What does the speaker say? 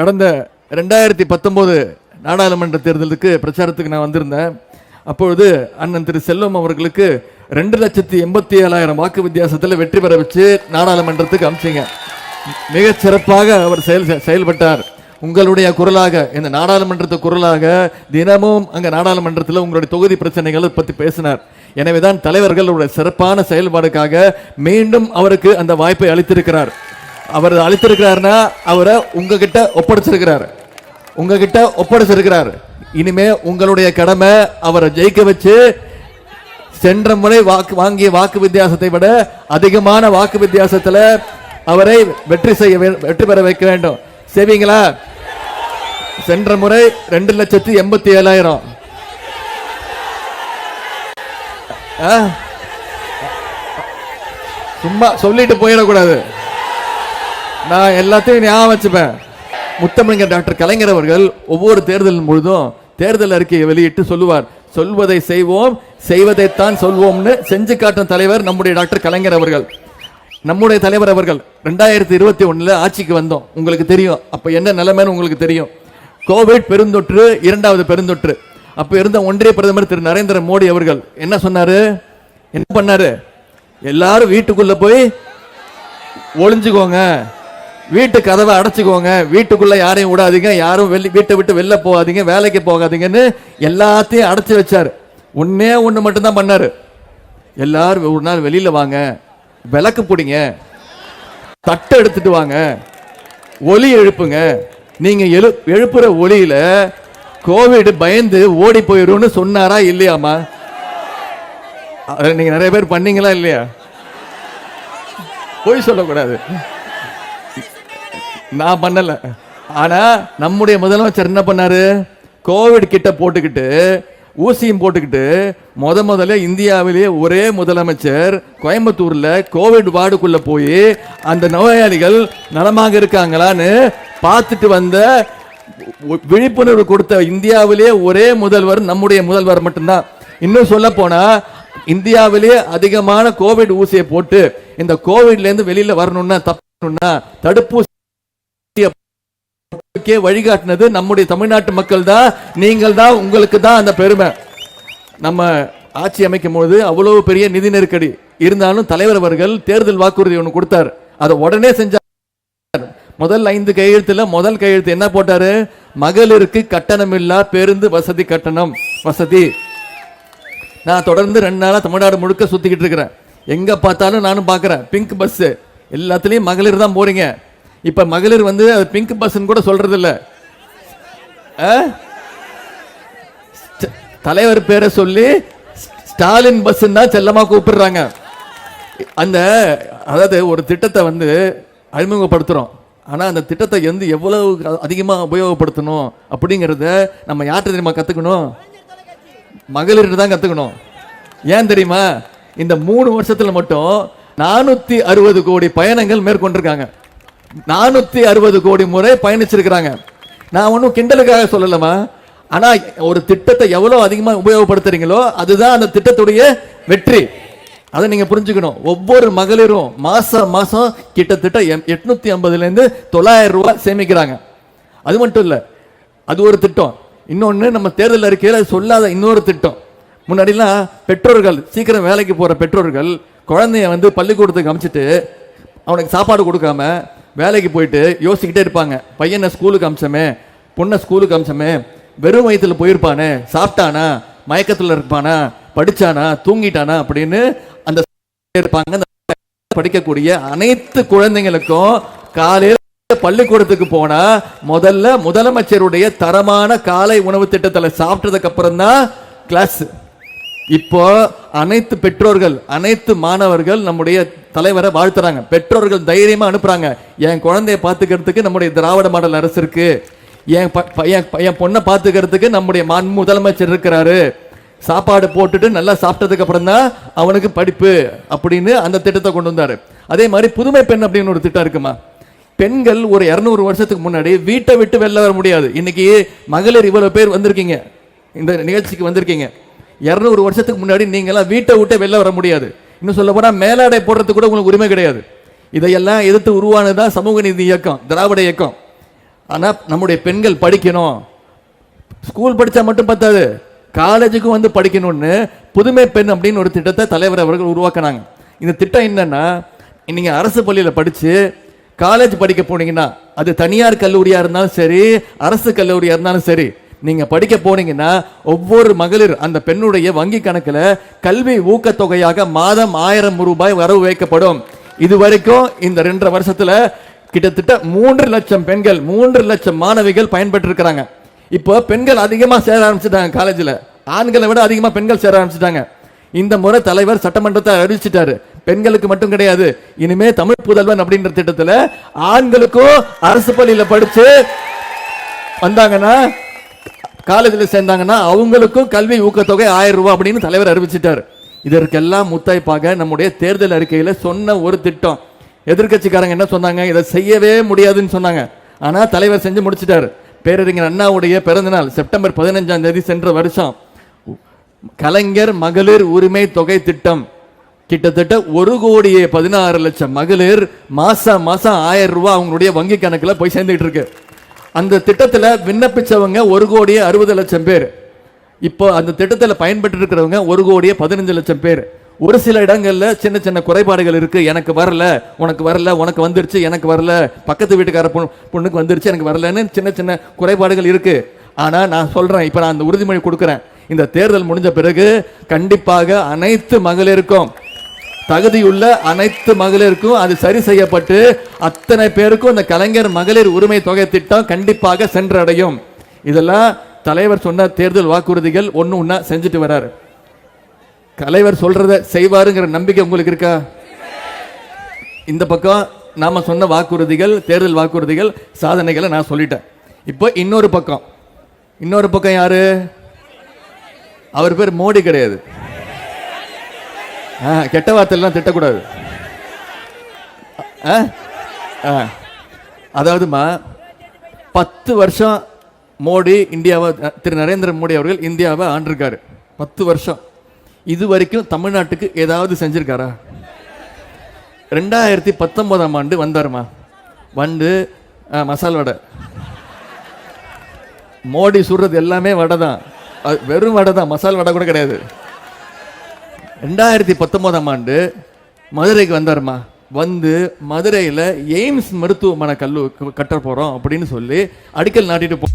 கடந்த ரெண்டாயிரத்தி பத்தொம்போது நாடாளுமன்ற தேர்தலுக்கு பிரச்சாரத்துக்கு நான் வந்திருந்தேன். அப்பொழுது அண்ணன் திரு செல்வம் அவர்களுக்கு ரெண்டு லட்சத்தி எண்பத்தி ஏழாயிரம் வாக்கு வித்தியாசத்தில் வெற்றி பெற வச்சு நாடாளுமன்றத்துக்கு அமிச்சிங்க. மிகச் சிறப்பாக அவர் செயல் செயல்பட்டார். உங்களுடைய குரலாக இந்த நாடாளுமன்றத்து குரலாக தினமும் அங்கே நாடாளுமன்றத்தில் உங்களுடைய தொகுதி பிரச்சனைகளை பற்றி பேசினார். எனவேதான் தலைவர்களுடைய சிறப்பான செயல்பாடுக்காக மீண்டும் அவருக்கு அந்த வாய்ப்பை அளித்திருக்கிறார். அவர் அழித்திருக்கிறாருன்னா அவரை உங்ககிட்ட ஒப்படைச்சிருக்கிறார். உங்ககிட்ட ஒப்படைச்சிருக்கிறார். இனிமே உங்களுடைய கடமை அவரை ஜெயிக்க வச்சு சென்ற முறை வாக்கு வாங்கிய வாக்கு வித்தியாசத்தை விட அதிகமான வாக்கு வித்தியாசத்தில் அவரை வெற்றி செய்ய வெற்றி பெற வைக்க வேண்டும். செய்வீங்களா சென்ற முறை ரெண்டு லட்சத்தி எண்பத்தி ஏழாயிரம். ஆ? சும்மா சொல்லிட்டு போயிடக்கூடாது. நான் எல்லாத்தையும் ஞாபகம் வச்சுப்பேன். முத்தமிழர் டாக்டர் கலைஞர் அவர்கள் ஒவ்வொரு தேர்தலின் பொழுதும் தேர்தல் அறிக்கையை வெளியிட்டு சொல்லுவார். சொல்வதை செய்வோம் செய்வதைத்தான் சொல்வோம்னு செஞ்சு காட்டும் தலைவர் நம்முடைய டாக்டர் கலைஞர் அவர்கள். நம்முடைய தலைவர் அவர்கள் ரெண்டாயிரத்தி இருபத்தி ஒன்றில் ஆட்சிக்கு வந்தோம். உங்களுக்கு தெரியும். அப்ப என்ன நிலைமைன்னு உங்களுக்கு தெரியும். கோவிட் பெருந்தொற்று இரண்டாவது பெருந்தொற்று. அப்ப இருந்த ஒன்றிய பிரதமர் திரு நரேந்திர மோடி அவர்கள் என்ன சொன்னாரு? என்ன பண்ணாரு? எல்லாரும் வீட்டுக்குள்ள போய் ஒளிஞ்சுக்கோங்க. வீட்டு கதவை அடைச்சிக்கோங்க. வீட்டுக்குள்ள யாரையும் விடாதீங்க. யாரும் வெளி வீட்டை விட்டு வெளில போகாதீங்க. வேலைக்கு போகாதீங்கன்னு எல்லாத்தையும் அடைச்சி வச்சார். ஒன்னே ஒன்று மட்டும்தான் பண்ணார். எல்லாரும் ஒரு நாள் வெளியில் வாங்க. விளக்கு பிடிங்க. தட்டை எடுத்துட்டு வாங்க. ஒலி எழுப்புங்க. நீங்கள் எழு எழுப்புற ஒலியில் கோவிட் பயந்து ஓடி போயிடும்னு சொன்னாரா இல்லையாமா அதை நிறைய பேர் பண்ணீங்களா இல்லையா? பொய் சொல்லக்கூடாது. நான் பண்ணல. ஆனா நம்முடைய முதலமைச்சர் என்ன பண்ணாரு? கோவிட் கிட்ட போட்டுக்கிட்டு ஊசியும் போட்டுக்கிட்டு முத முதல்ல இந்தியாவிலேயே ஒரே முதலமைச்சர் கோயம்புத்தூர்ல கோவிட் வார்டுக்குள்ள போய் அந்த நோயாளிகள் நலமாக இருக்காங்களான்னு பார்த்துட்டு வந்த விழிப்புணர்வு கொடுத்த இந்தியாவிலேயே ஒரே முதல்வர் நம்முடைய முதல்வர் மட்டும்தான். இன்னும் சொல்ல போனா இந்தியாவிலேயே அதிகமான கோவிட் ஊசியை போட்டு இந்த கோவிட்ல இருந்து வெளியில வரணும்னா தப்பணும்னா தடுப்பூசி மக்களுக்கே வழிகாட்டினது நம்முடைய தமிழ்நாட்டு மக்கள் தான் நீங்கள் தான் உங்களுக்கு தான் அந்த பெருமை. நம்ம ஆட்சி அமைக்கும் பொழுது அவ்வளவு பெரிய நிதி நெருக்கடி. இருந்தாலும் தலைவர் அவர்கள் தேர்தல் வாக்குறுதி ஒன்று கொடுத்தார். அதை உடனே செஞ்சார் முதல் ஐந்து கையெழுத்துல முதல் கையெழுத்து என்ன போட்டாரு? மகளிருக்கு கட்டணமில்லா பேருந்து வசதி கட்டணம். வசதி. நான் தொடர்ந்து ரெண்டு நாளா தமிழ்நாடு முழுக்க சுத்திக்கிட்டு இருக்கிறேன். எங்க பார்த்தாலும் நானும் பார்க்குறேன். பிங்க் பஸ் எல்லாத்துலயும் மகளிர் தான் போறீங்க. இப்ப மகளிர் வந்து அது பிங்க் பஸ்ன்னு கூட சொல்றது இல்ல ஆ? தலைவர் பேரை சொல்லி ஸ்டாலின் பஸ் தான் செல்லமா கூப்பிடுறாங்க. அந்த அதாவது ஒரு திட்டத்தை வந்து அறிமுகப்படுத்துறோம். ஆனால் அந்த திட்டத்தை வந்து எவ்வளவு அதிகமாக உபயோகப்படுத்தணும் அப்படிங்கிறத நம்ம யார்கிட்ட தெரியுமா கற்றுக்கணும் மகளிர்கிட்ட தான் கற்றுக்கணும் ஏன் தெரியுமா? இந்த மூணு வருஷத்தில் மட்டும் நானூற்றி அறுபது கோடி பயணங்கள் மேற்கொண்டிருக்காங்க. நானூத்தி அறுபது கோடி முறை பயணிச்சிருக்கிறாங்க. நான் ஒன்றும் கிண்டலுக்காக சொல்லலமா ஆனா ஒரு திட்டத்தை எவ்வளவு அதிகமா உபயோகப்படுத்துறீங்களோ அதுதான் அந்த திட்டத்துடைய வெற்றி. அதை நீங்க புரிஞ்சுக்கணும். ஒவ்வொரு மகளிரும் மாசம் மாசம் கிட்டத்தட்ட எட்நூத்தி ஐம்பதுல இருந்து தொள்ளாயிரம் ரூபாய் சேமிக்கிறாங்க. அது மட்டும் இல்ல அது ஒரு திட்டம். இன்னொன்னு நம்ம தேர்தல் அறிக்கையில் சொல்லாத இன்னொரு திட்டம். முன்னாடிலாம் பெற்றோர்கள் சீக்கிரம் வேலைக்கு போற பெற்றோர்கள் குழந்தைய வந்து பள்ளிக்கூடத்துக்கு அமிச்சிட்டு அவனுக்கு சாப்பாடு கொடுக்காம வேலைக்கு போயிட்டு யோசிக்கிட்டே இருப்பாங்க. பையனை ஸ்கூலுக்கு அம்சமே பொண்ணை ஸ்கூலுக்கு அம்சமே வெறும் வயித்துல போயிருப்பானே சாப்பிட்டானா மயக்கத்தில் இருப்பானா படித்தானா தூங்கிட்டானா அப்படின்னு அந்த இருப்பாங்க. அந்த படிக்கக்கூடிய அனைத்து குழந்தைங்களுக்கும் காலையில் பள்ளிக்கூடத்துக்கு போனா முதல்ல முதலமைச்சருடைய தரமான காலை உணவு திட்டத்தில் சாப்பிட்டதுக்கு அப்புறம் தான் கிளாஸ் இப்போ அனைத்து பெற்றோர்கள் அனைத்து மாணவர்கள் நம்முடைய தலைவரை வாழ்த்துறாங்க. பெற்றோர்கள் தைரியமா அனுப்புறாங்க. என் குழந்தைய பாத்துக்கிறதுக்கு நம்முடைய திராவிட மாடல் அரசு இருக்கு. என் ப- பையன் என் பொண்ணை பாத்துக்கிறதுக்கு நம்முடைய மண் முதலமைச்சர் இருக்கிறாரு. சாப்பாடு போட்டுட்டு நல்லா சாப்பிட்டதுக்கு அப்புறம் தான் அவனுக்கு படிப்பு அப்படின்னு அந்த திட்டத்தை கொண்டு வந்தாரு. அதே மாதிரி புதுமை பெண் அப்படின்னு ஒரு திட்டம் இருக்குமா? பெண்கள் ஒரு இரநூறு வருஷத்துக்கு முன்னாடி வீட்டை விட்டு வெளில வர முடியாது. இன்னைக்கு மகளிர் இவ்வளவு பேர் வந்திருக்கீங்க. இந்த நிகழ்ச்சிக்கு வந்திருக்கீங்க. இரநூறு வருஷத்துக்கு முன்னாடி நீங்களாம் வீட்டை விட்டு வெளில வர முடியாது. இன்னும் சொல்ல போனால் மேலாடை போடுறதுக்கு கூட உங்களுக்கு உரிமை கிடையாது. இதையெல்லாம் எதிர்த்து உருவானதுதான் சமூக நீதி இயக்கம் திராவிட இயக்கம். ஆனால் நம்முடைய பெண்கள் படிக்கணும். ஸ்கூல் படித்தா மட்டும் பத்தாது. காலேஜுக்கும் வந்து படிக்கணும்னு புதுமை பெண் அப்படின்னு ஒரு திட்டத்தை தலைவர் அவர்கள் உருவாக்குனாங்க. இந்த திட்டம் என்னன்னா நீங்கள் அரசு பள்ளியில் படித்து காலேஜ் படிக்க போனீங்கன்னா அது தனியார் கல்லூரியாக இருந்தாலும் சரி அரசு கல்லூரியாக இருந்தாலும் சரி நீங்க படிக்க போனீங்கன்னா ஒவ்வொரு மகளிர் அந்த பெண்ணுடைய வங்கி கணக்குல கல்வி ஊக்கத்தொகையாக மாதம் ஆயிரம் ரூபாய் வரவு வைக்கப்படும். இது வரைக்கும் இந்த ரெண்டரை வருஷத்துல கிட்டத்தட்ட மூன்று லட்சம் பெண்கள் மூன்று லட்சம் மாணவிகள் பயன்பெற்று இருக்கிறாங்க இப்போ பெண்கள் அதிகமாக சேர ஆரம்பிச்சிட்டாங்க காலேஜில். ஆண்களை விட அதிகமாக பெண்கள் சேர ஆரம்பிச்சிட்டாங்க. இந்த முறை தலைவர் சட்டமன்றத்தை அறிவிச்சிட்டாரு. பெண்களுக்கு மட்டும் கிடையாது இனிமே தமிழ் புதல்வன் அப்படின்ற திட்டத்தில் ஆண்களுக்கும் அரசு பள்ளியில் படிச்சு வந்தாங்கன்னா காலேஜில் சேர்ந்தாங்கன்னா அவங்களுக்கும் கல்வி ஊக்கத்தொகை ஆயிரம் ரூபாய் அப்படின்னு தலைவர் அறிவிச்சிட்டார். இதற்கெல்லாம் முத்தாய்ப்பாக நம்முடைய தேர்தல் அறிக்கையில் சொன்ன ஒரு திட்டம். எதிர்க்கட்சிக்காரங்க என்ன சொன்னாங்க? இதை செய்யவே முடியாதுன்னு சொன்னாங்க. ஆனால் தலைவர் செஞ்சு முடிச்சிட்டார். பேரறிஞர் அண்ணாவுடைய பிறந்தநாள் செப்டம்பர் பதினஞ்சாம் தேதி சென்ற வருஷம். கலைஞர் மகளிர் உரிமை தொகை திட்டம். கிட்டத்தட்ட ஒரு கோடியே பதினாறு லட்சம் மகளிர் மாசம் மாசம் ஆயிரம் ரூபாய் அவங்களுடைய வங்கி கணக்கில் போய் சேர்ந்துகிட்டு இருக்கு. அந்த திட்டத்தில் விண்ணப்பித்தவங்க ஒரு கோடியே அறுபது லட்சம் பேர். இப்போ அந்த திட்டத்தில் பயன்பட்டு இருக்கிறவங்க ஒரு கோடியே பதினஞ்சு லட்சம் பேர். ஒரு சில இடங்களில் சின்ன சின்ன குறைபாடுகள் இருக்குது எனக்கு வரல உனக்கு வரல உனக்கு வந்துருச்சு எனக்கு வரல பக்கத்து வீட்டுக்கார பொண்ணு பொண்ணுக்கு வந்துருச்சு எனக்கு வரலன்னு சின்ன சின்ன குறைபாடுகள் இருக்குது ஆனால் நான் சொல்கிறேன் இப்போ நான் அந்த உறுதிமொழி கொடுக்குறேன். இந்த தேர்தல் முடிஞ்ச பிறகு கண்டிப்பாக அனைத்து மகளிருக்கும் தகுதியுள்ள அனைத்து மகளிருக்கும் அது சரி செய்யப்பட்டு அத்தனை பேருக்கும் இந்த கலைஞர் மகளிர் உரிமை தொகை திட்டம் கண்டிப்பாக சென்றடையும். இதெல்லாம் தலைவர் சொன்ன தேர்தல் வாக்குறுதிகள் ஒன்று ஒன்றா செஞ்சுட்டு வரார். தலைவர் சொல்றத செய்வாருங்கிற நம்பிக்கை உங்களுக்கு இருக்கா? இந்த பக்கம் நாம் சொன்ன வாக்குறுதிகள் தேர்தல் வாக்குறுதிகள் சாதனைகளை நான் சொல்லிட்டேன். இப்போ இன்னொரு பக்கம். இன்னொரு பக்கம் யாரு? அவர் பேர் மோடி கிடையாது. கெட்ட வார்த்தையெல்லாம் திட்டக்கூடாது. ஆ? ஆ. அதாவதுமா பத்து வருஷம் மோடி இந்தியாவை திரு நரேந்திர மோடி அவர்கள் இந்தியாவை ஆண்டிருக்காரு. பத்து வருஷம். இது வரைக்கும் தமிழ்நாட்டுக்கு ஏதாவது செஞ்சிருக்காரா? ரெண்டாயிரத்தி பத்தொன்பதாம் ஆண்டு வந்தாருமா? வந்து ஆ, மசால் வடை. மோடி சுடுறது எல்லாமே வடை தான் அது வெறும் வடை தான் மசால் வடை கூட கிடையாது. ரெண்டாயிரத்தி பத்தொன்பதாம் ஆண்டு மதுரைக்கு வந்தாருமா. வந்து மதுரையில் எய்ம்ஸ் மருத்துவமனை கல்லு கட்ட போகிறோம் அப்படின்னு சொல்லி அடிக்கல் நாட்டிட்டு போ